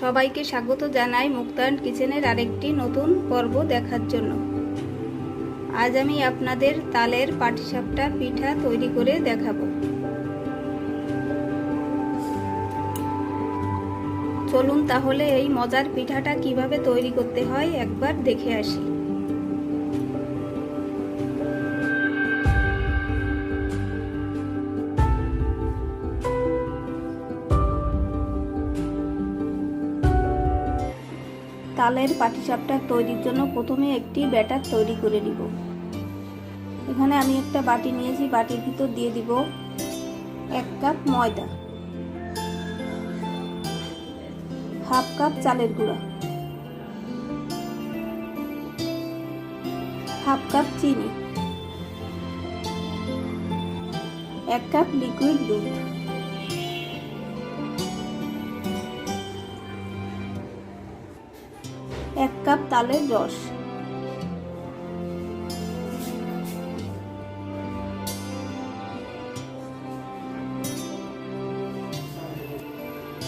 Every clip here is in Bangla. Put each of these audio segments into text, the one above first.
সবাইকে স্বাগত জানাই মুক্তায়ন কিচেনের আরেকটি নতুন পর্ব দেখার জন্য। আজ আমি আপনাদের তালের পাটিসাপটা পিঠা তৈরি করে দেখাবো। চলুন তাহলে এই মজার পিঠাটা কীভাবে তৈরি করতে হয় একবার দেখে আসি। তালের পাটিসাপটা তৈরির জন্য প্রথমে একটি ব্যাটার তৈরি করে নিব। এখানে আমি একটা বাটি নিয়েছি, বাটির ভিতর দিয়ে দিব এক কাপ ময়দা। হাফ কাপ চালের গুঁড়া। হাফ কাপ চিনি। এক কাপ লিকুইড দুধ। এক কাপ তালের রস।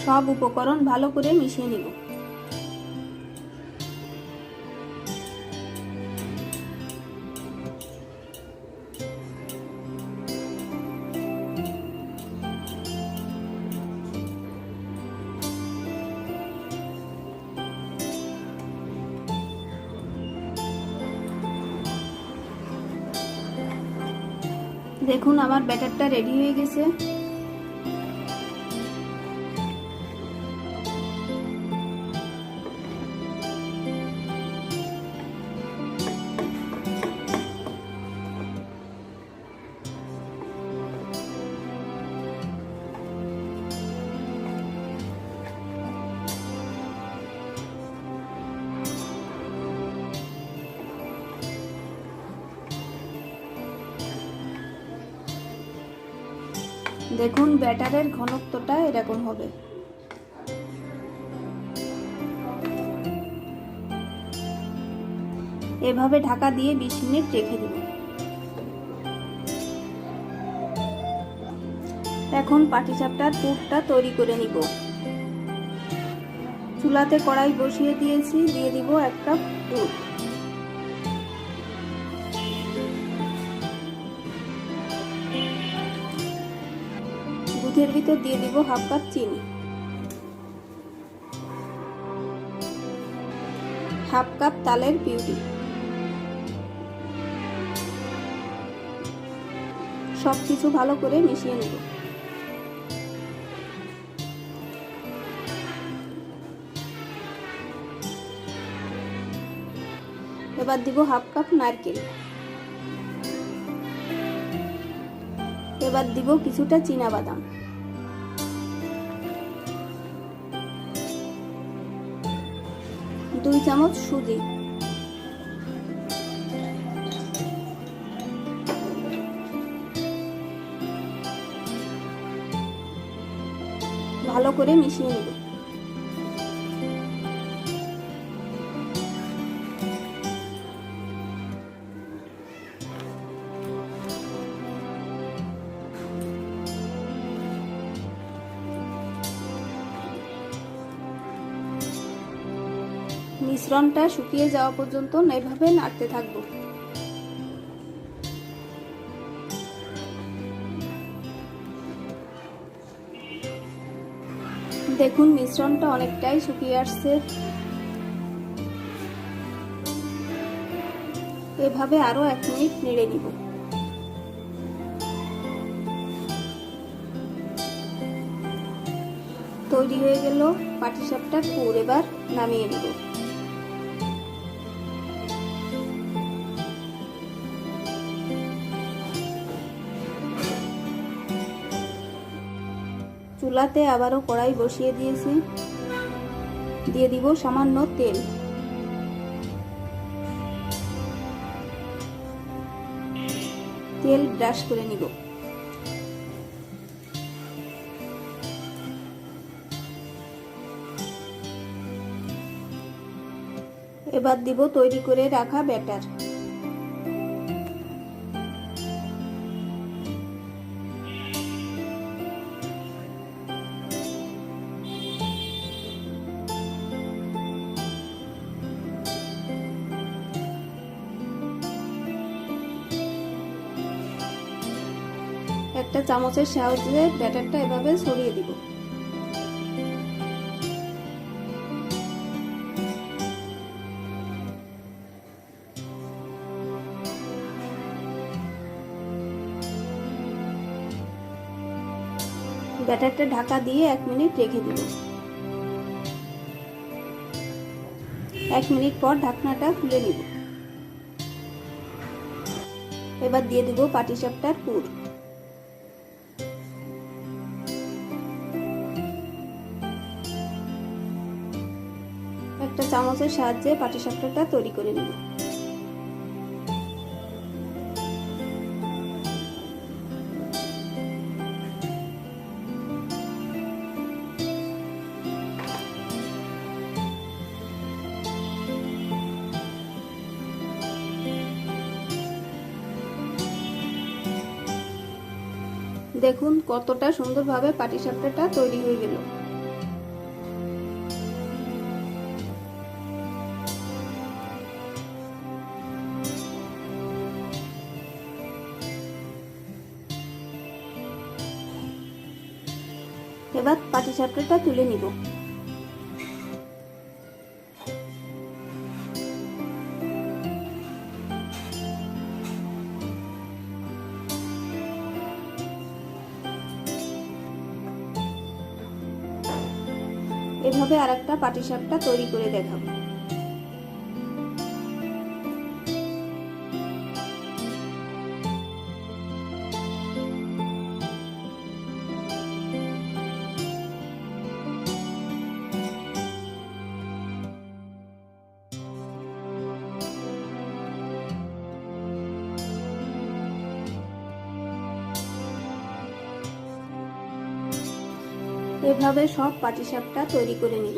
সব উপকরণ ভালো করে মিশিয়ে নিব। দেখুন আমার ব্যাটারটা রেডি হয়ে গেছে। দেখুন, ব্যাটারের ঘনত্বটা এরকম হবে। এভাবে ঢাকা দিয়ে বিশ মিনিট রেখে দেব এখন পাটিসাপটার পুরটা তৈরি করে নিব। চুলাতে কড়াই বসিয়ে দিয়েছি, দিয়ে দিব একটা কাপ দুধের ভিতর দিয়ে দিব হাফ কাপ চিনি। হাফ কাপ তালের পিউরি। সব কিছু ভালো করে মিশিয়ে নেব। এবার দিব হাফ কাপ নারকেল। এবার দিব কিছুটা চীনা বাদাম দুই চামচ সুজি। ভালো করে মিশিয়ে নেব। মিশ্রণটা শুকিয়ে যাওয়া পর্যন্ত এভাবে নাড়তে থাকব। দেখুন, মিশ্রণটা অনেকটাই শুকিয়ে আসছে। এভাবে আরও এক মিনিট নেড়ে নিব। তৈরি হয়ে গেল পাটিসাপটা। পুর এবার নামিয়ে নিব। চুলাতে আবারও কড়াই বসিয়ে দিয়েছি। দিয়ে দিব সামান্য তেল। তেল ব্রাশ করে নিব। এবার দিব তৈরি করে রাখা ব্যাটার। চামচের সাহায্যে ব্যাটারটা এভাবে ছড়িয়ে দিব। ব্যাটারটা ঢাকা দিয়ে এক মিনিট রেখে দিব। এক মিনিট পর ঢাকনাটা খুলে নিব। এবার দিয়ে দিব পাটিসাপটার পুর। চামচের সাহায্যে পাটিসাপটাটা তৈরি করে নিব। দেখুন কতটা সুন্দরভাবে পাটিসাপটাটা তৈরি হয়ে গেল। এবার পাটিসাপটাটা তুলে নিব। এভাবে আর একটা পাটিসাপটা তৈরি করে দেখাবো। এভাবে সব পাটিসাপটা তৈরি করে নিব।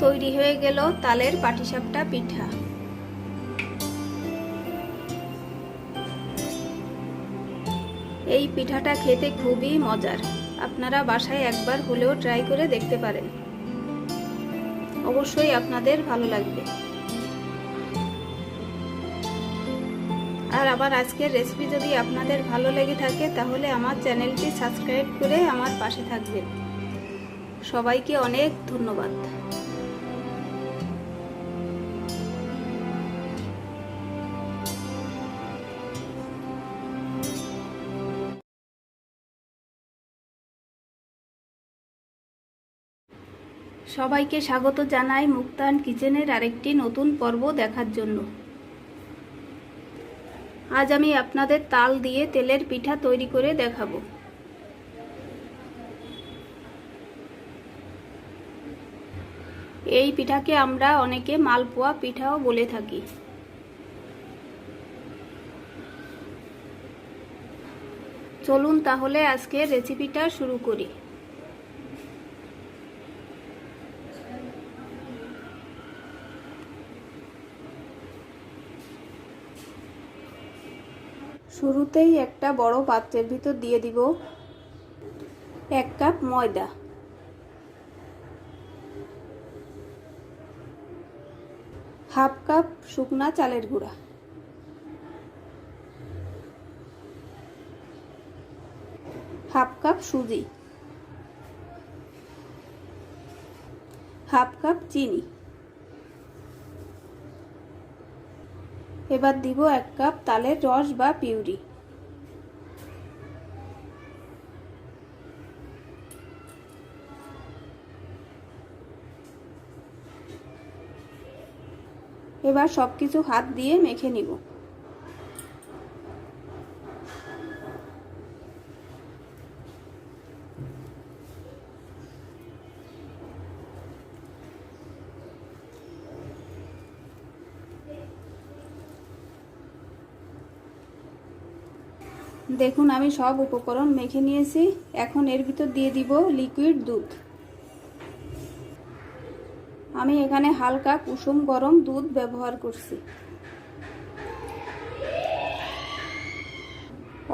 তৈরি হয়ে গেল তালের পাটিসাপটা পিঠা। এই পিঠাটা খেতে খুবই মজার। আপনারা বাসায় একবার হলেও ট্রাই করে দেখতে পারেন। অবশ্যই আপনাদের ভালো লাগবে। আর আবার আজকের রেসিপি যদি আপনাদের ভালো লেগে থাকে, তাহলে আমার চ্যানেলটি সাবস্ক্রাইব করে আমার পাশে থাকবেন। সবাইকে অনেক ধন্যবাদ। সবাইকে স্বাগত জানাই মুক্তান কিচেনের আরেকটি নতুন পর্ব দেখার জন্য। আজ আমি আপনাদের তাল দিয়ে তেলের পিঠা তৈরি করে দেখাবো। এই পিঠাকে আমরা অনেকে মালপোয়া পিঠাও বলে থাকি। চলুন তাহলে আজকে রেসিপিটা শুরু করি। শুরুতেই একটা বড় পাত্রের ভিতর দিয়ে দিব এক কাপ ময়দা। হাফ কাপ শুকনা চালের গুঁড়া। হাফ কাপ সুজি। হাফ কাপ চিনি। এবার দিব এক কাপ তালের রস বা পিউরি। এবার সব কিছু হাত দিয়ে মেখে নিব। দেখুন, আমি সব উপকরণ মেখে নিয়েছি। এখন এর ভিতর দিয়ে দিব লিকুইড দুধ। আমি এখানে হালকা কুসুম গরম দুধ ব্যবহার করছি।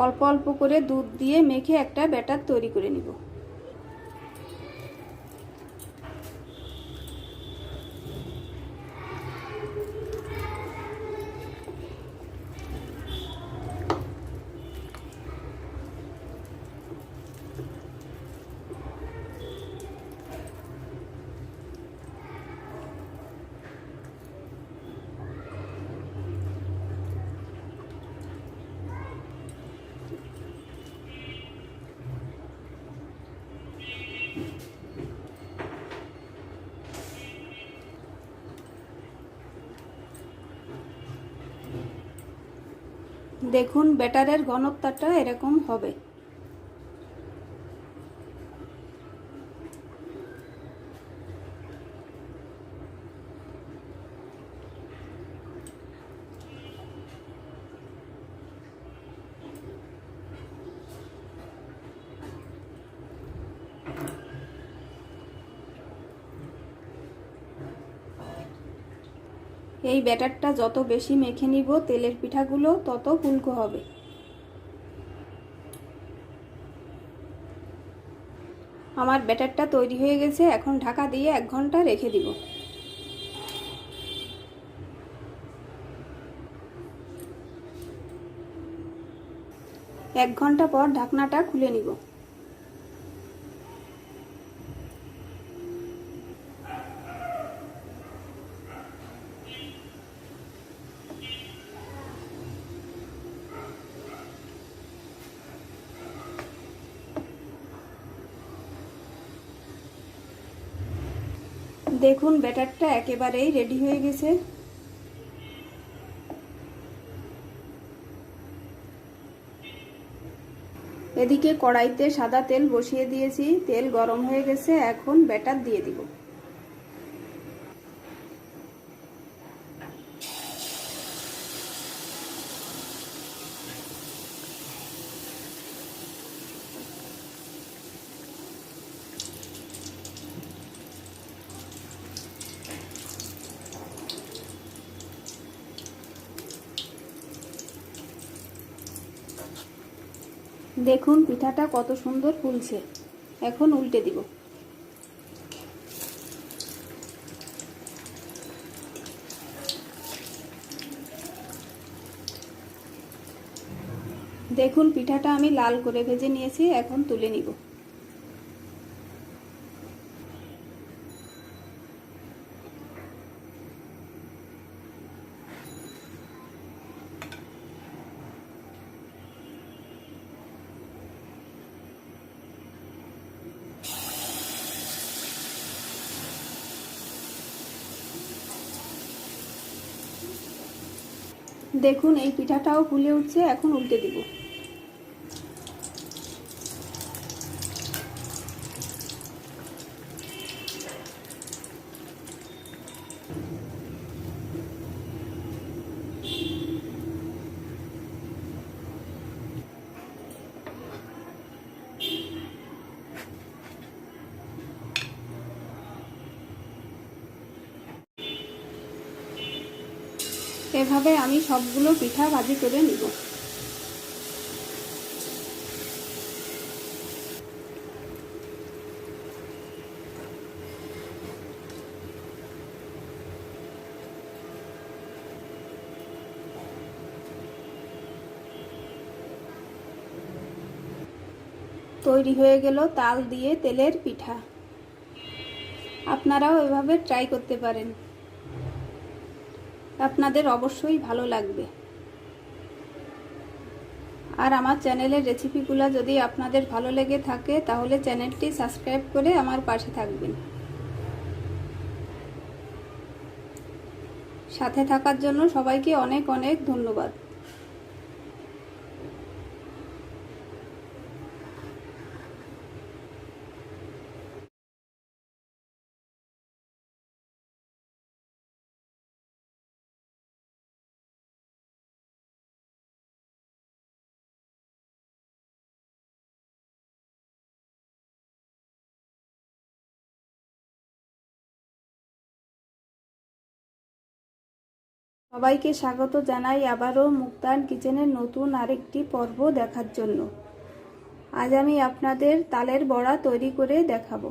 অল্প অল্প করে দুধ দিয়ে মেখে একটা ব্যাটার তৈরি করে নিব। দেখুন ব্যাটারের ঘনত্বটা এরকম হবে। এই ব্যাটারটা যত বেশি মেখে নিব, তেলের পিঠাগুলো তত ফুলকো হবে। আমার ব্যাটারটা তৈরি হয়ে গেছে, এখন ঢাকা দিয়ে এক ঘণ্টা রেখে দিব। এক ঘণ্টা পর ঢাকনাটা খুলে নিব। দেখুন, ব্যাটারটা একেবারেই রেডি হয়ে গেছে। এদিকে কড়াইতে সাদা তেল বসিয়ে দিয়েছি, তেল গরম হয়ে গেছে, এখন ব্যাটার দিয়ে দিব। দেখুন, পিঠাটা কত সুন্দর ফুলছে। এখন উল্টে দিব। দেখুন, পিঠাটা আমি লাল করে ভেজে নিয়েছি, এখন তুলে নিব। দেখুন এই পিঠাটাও ফুলে উঠছে এখন উল্টে দিব। এভাবে আমি সবগুলো পিঠা ভাজি করে নিব। তৈরি হয়ে গেল তাল দিয়ে তেলের পিঠা। আপনারাও এভাবে ট্রাই করতে পারেন। আপনাদের অবশ্যই ভালো লাগবে। আর আমার চ্যানেলের রেসিপিগুলো যদি আপনাদের ভালো লেগে থাকে, তাহলে চ্যানেলটি সাবস্ক্রাইব করে আমার পাশে থাকবেন। সাথে থাকার জন্য সবাইকে অনেক অনেক ধন্যবাদ। সবাইকে স্বাগত জানাই আবারও মুক্তান কিচেনের নতুন আরেকটি পর্ব দেখার জন্য। আজ আমি আপনাদের তালের বড়া তৈরি করে দেখাবো।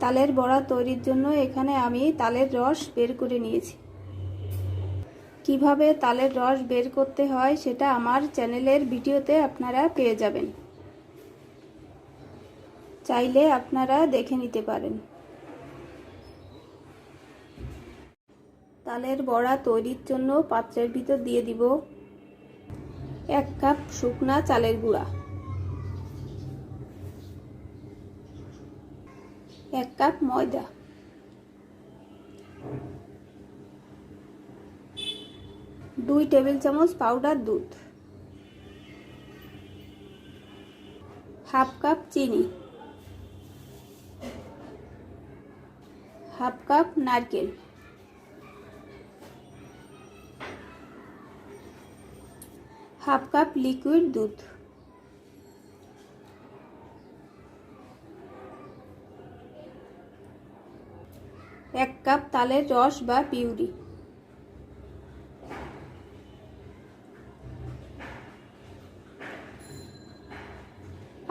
তালের বড়া তৈরির জন্য এখানে আমি তালের রস বের করে নিয়েছি। কীভাবে তালের রস বের করতে হয় সেটা আমার চ্যানেলের ভিডিওতে আপনারা পেয়ে যাবেন। চাইলে আপনারা দেখে নিতে পারেন। তালের বড়া তৈরির জন্য পাত্রের ভিতর দিয়ে দিব এক কাপ শুকনা চালের গুঁড়া, এক কাপ ময়দা, দুই টেবিল চামচ পাউডার দুধ, হাফ কাপ চিনি, হাফ কাপ নারকেল হাফ কাপ লিকুইড দুধ। এক কাপ তালের রস বা পিউরি।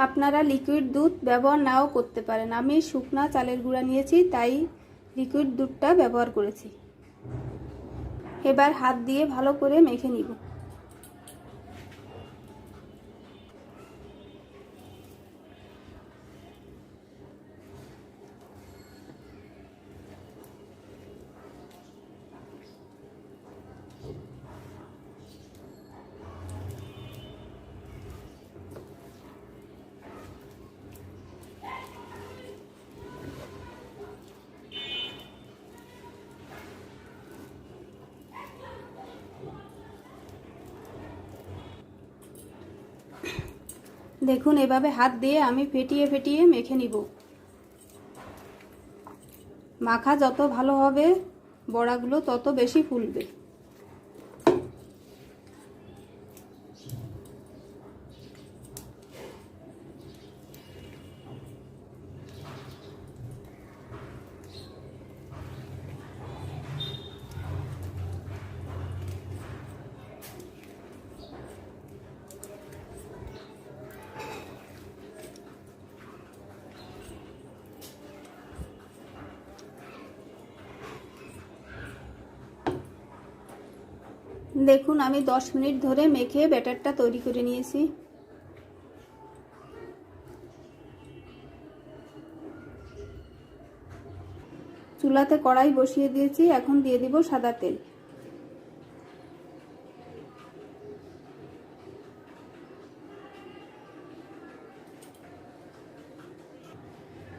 আপনারা লিকুইড দুধ ব্যবহার নাও করতে পারেন। আমি শুকনা চালের গুঁড়া নিয়েছি, তাই লিকুইড দুধটা ব্যবহার করেছি। এবার হাত দিয়ে ভালো করে মেখে নিব। দেখুন, এভাবে হাত দিয়ে আমি ফেটিয়ে ফেটিয়ে মেখে নিব। মাখা যত ভালো হবে, বড়াগুলো তত বেশি ফুলবে। দেখুন, আমি দশ মিনিট ধরে মেখে ব্যাটারটা তৈরি করে নিয়েছি। চুলাতে কড়াই বসিয়ে দিয়েছি, এখন দিয়ে দিব সাদা তেল।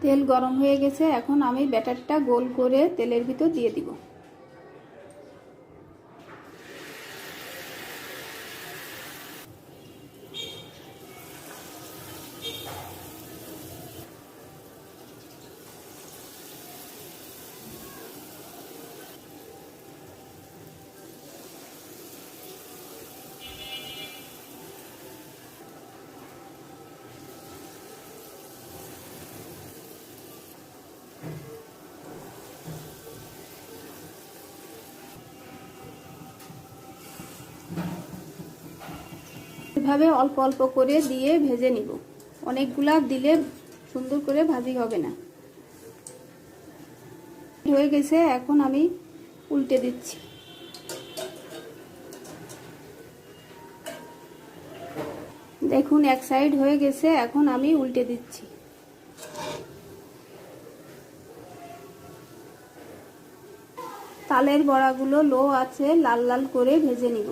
তেল গরম হয়ে গেছে, এখন আমি ব্যাটারটা গোল করে তেলের ভিতর দিয়ে দিব। এভাবে অল্প অল্প করে দিয়ে ভেজে নিব। অনেকগুলা দিলে সুন্দর করে ভাজি হবে না। হয়ে গেছে, এখন আমি উল্টে দিচ্ছি। দেখুন, এক সাইড হয়ে গেছে, এখন আমি উল্টে দিচ্ছি। তালের বড়াগুলো লো আছে, লাল লাল করে ভেজে নিব।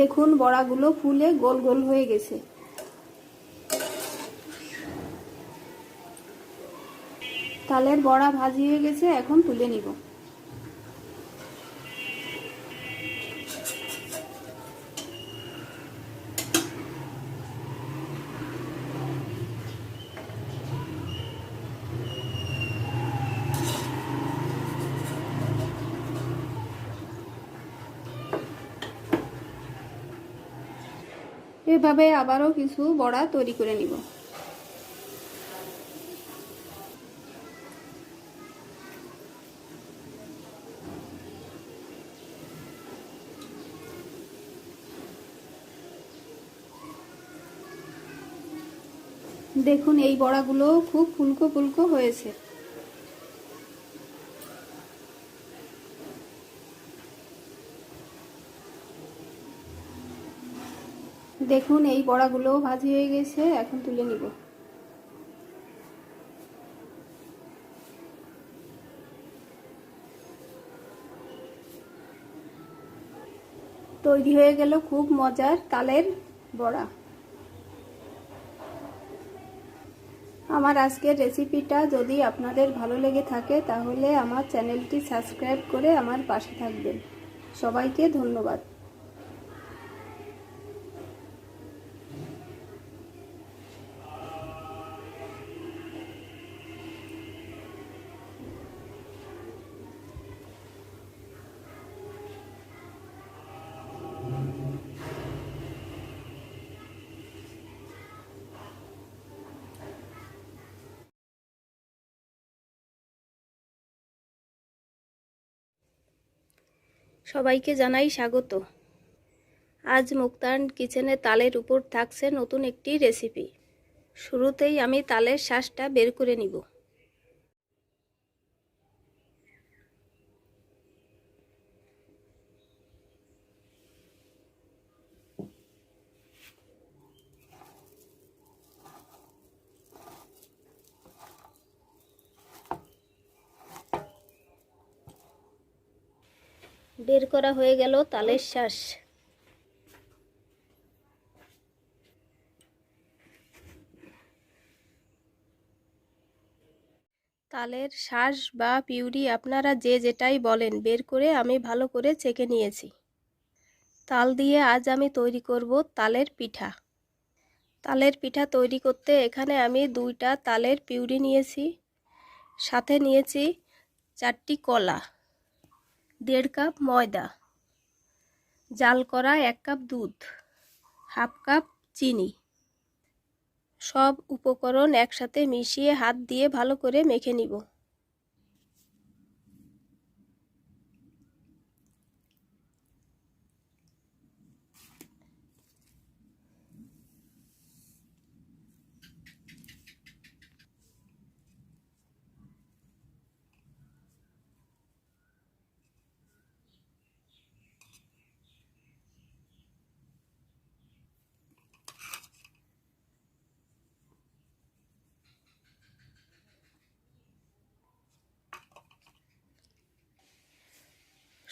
দেখুন, বড়াগুলো ফুলে গোল গোল হয়ে গেছে। তালের বড়া ভাজি হয়ে গেছে, এখন তুলে নিব। এভাবে আবারও কিছু বড়া তৈরি করে নিব। দেখুন এই বড়াগুলো খুব ফুলকো ফুলকো হয়েছে। দেখুন, এই বড়াগুলো ভাজি হয়ে গেছে, এখন তুলে নিব। তৈরি হয়ে গেল খুব মজার তালের বড়া। আমার আজকের রেসিপিটা যদি আপনাদের ভালো লেগে থাকে, তাহলে আমার চ্যানেলটি সাবস্ক্রাইব করে আমার পাশে থাকবেন। সবাইকে ধন্যবাদ। সবাইকে জানাই স্বাগত। আজ মুক্তান কিচেনে তালের উপর থাকছে নতুন একটি রেসিপি। শুরুতেই আমি তালের শ্বাসটা বের করে নিব। বের করা হয়ে গেল তালের শ্বাস। তালের শ্বাস বা পিউরি আপনারা যে যেটাই বলেন, বের করে আমি ভালো করে চেকে নিয়েছি। তাল দিয়ে আজ আমি তৈরি করব তালের পিঠা। তালের পিঠা তৈরি করতে এখানে আমি দুইটা তালের পিউরি নিয়েছি, সাথে নিয়েছি চারটি কলা। দেড় কাপ ময়দা, জাল করা এক কাপ দুধ, হাফ কাপ চিনি। সব উপকরণ একসাথে মিশিয়ে হাত দিয়ে ভালো করে মেখে নিব।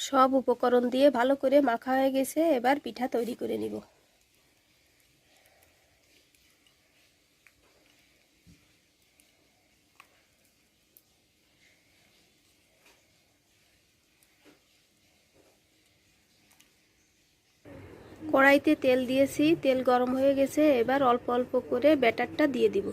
সব উপকরণ দিয়ে ভালো করে মাখা হয়ে গেছে, এবার পিঠা তৈরি করে নিব। কড়াইতে তেল দিয়েছি, তেল গরম হয়ে গেছে, এবার অল্প অল্প করে ব্যাটারটা দিয়ে দিব।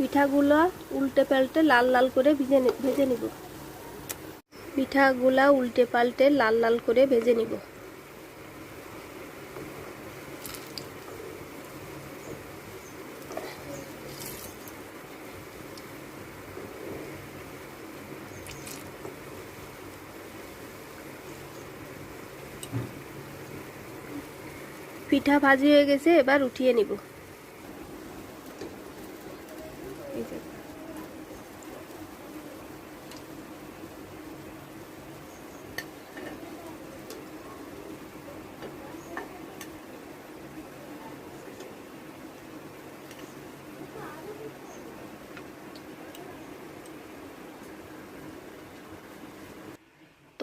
পিঠাগুলো উল্টে পাল্টে লাল লাল করে ভিজে ভেজে নিব। পিঠাগুলা উল্টে পাল্টে লাল লাল করে ভেজে নিব। পিঠা ভাজি হয়ে গেছে, এবার উঠিয়ে নিব।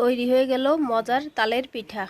তৈরি হয়ে গেল মজার তালের পিঠা।